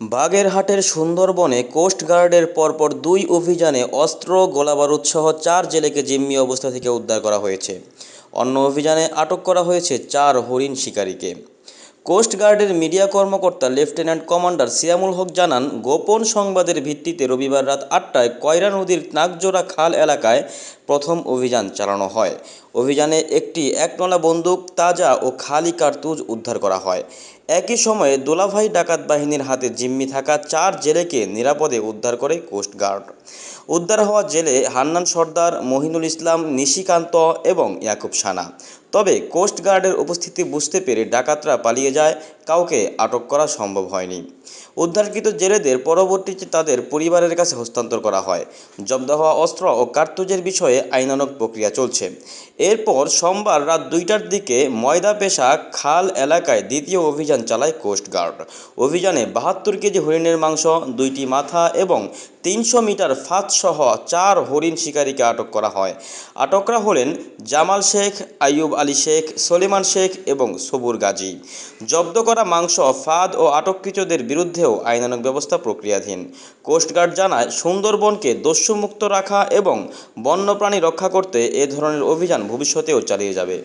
বাগেরহাটের সুন্দরবনে কোস্টগার্ডের পরপর দুই অভিযানে অস্ত্র গোলাবারুদসহ চার জেলেকে জিম্মি অবস্থা থেকে উদ্ধার করা হয়েছে। অন্য অভিযানে আটক করা হয়েছে চার হরিণ শিকারীকে। কোস্টগার্ডের মিডিয়া কর্মকর্তা লেফটেন্যান্ট কমান্ডার সিয়ামুল হক জানান, গোপন সংবাদের ভিত্তিতে রবিবার রাত আটটায় কয়রা নদীর নাকজোড়া খাল এলাকায় প্রথম অভিযান চালানো হয়। অভিযানে একটি একনলা বন্দুক, তাজা ও খালি কার্তুজ উদ্ধার করা হয়। একই সময়ে দোলাভাই ডাকাত বাহিনীর হাতে জিম্মি থাকা চার জেলেকে নিরাপদে উদ্ধার করে কোস্টগার্ড উদ্ধার হওয়া জেলে হান্নান সর্দার, মহিনুল ইসলাম, নিশিকান্ত এবং ইয়াকুব সানা। তবে কোস্টগার্ডের উপস্থিতি বুঝতে পেরে ডাকাতরা পালিয়ে যায় কাউকে আটক করা সম্ভব হয়নি। উদ্ধারকৃত জেলেদের পরবর্তীতে তাদের পরিবারের কাছে হস্তান্তর করা হয়। জব্দ হওয়া অস্ত্র ও কার্তুজের বিষয়ে আইনানক প্রক্রিয়া চলছে। এরপর সোমবার রাত দুইটার দিকে ময়দা পেশা খাল এলাকায় দ্বিতীয় অভিযান চালায় কোস্টগার্ড। অভিযানে বাহাত্তর কেজি হরিণের মাংস, দুইটি মাথা এবং তিনশো মিটার ফাঁদসহ চার হরিণ শিকারীকে আটক করা হয়। আটকরা হলেন জামাল শেখ, আইয়ুব আলী শেখ, সলিমান শেখ এবং সবুর গাজী। জব্দ করা মাংস, ফাঁদ ও আটককৃতদের বিরুদ্ধেও আইনানুগ ব্যবস্থা প্রক্রিয়াধীন। কোস্টগার্ড জানায়, সুন্দরবনকে দস্যুমুক্ত রাখা এবং বন্যপ্রাণী রক্ষা করতে এ ধরনের অভিযান ভবিষ্যতেও চালিয়ে যাবে।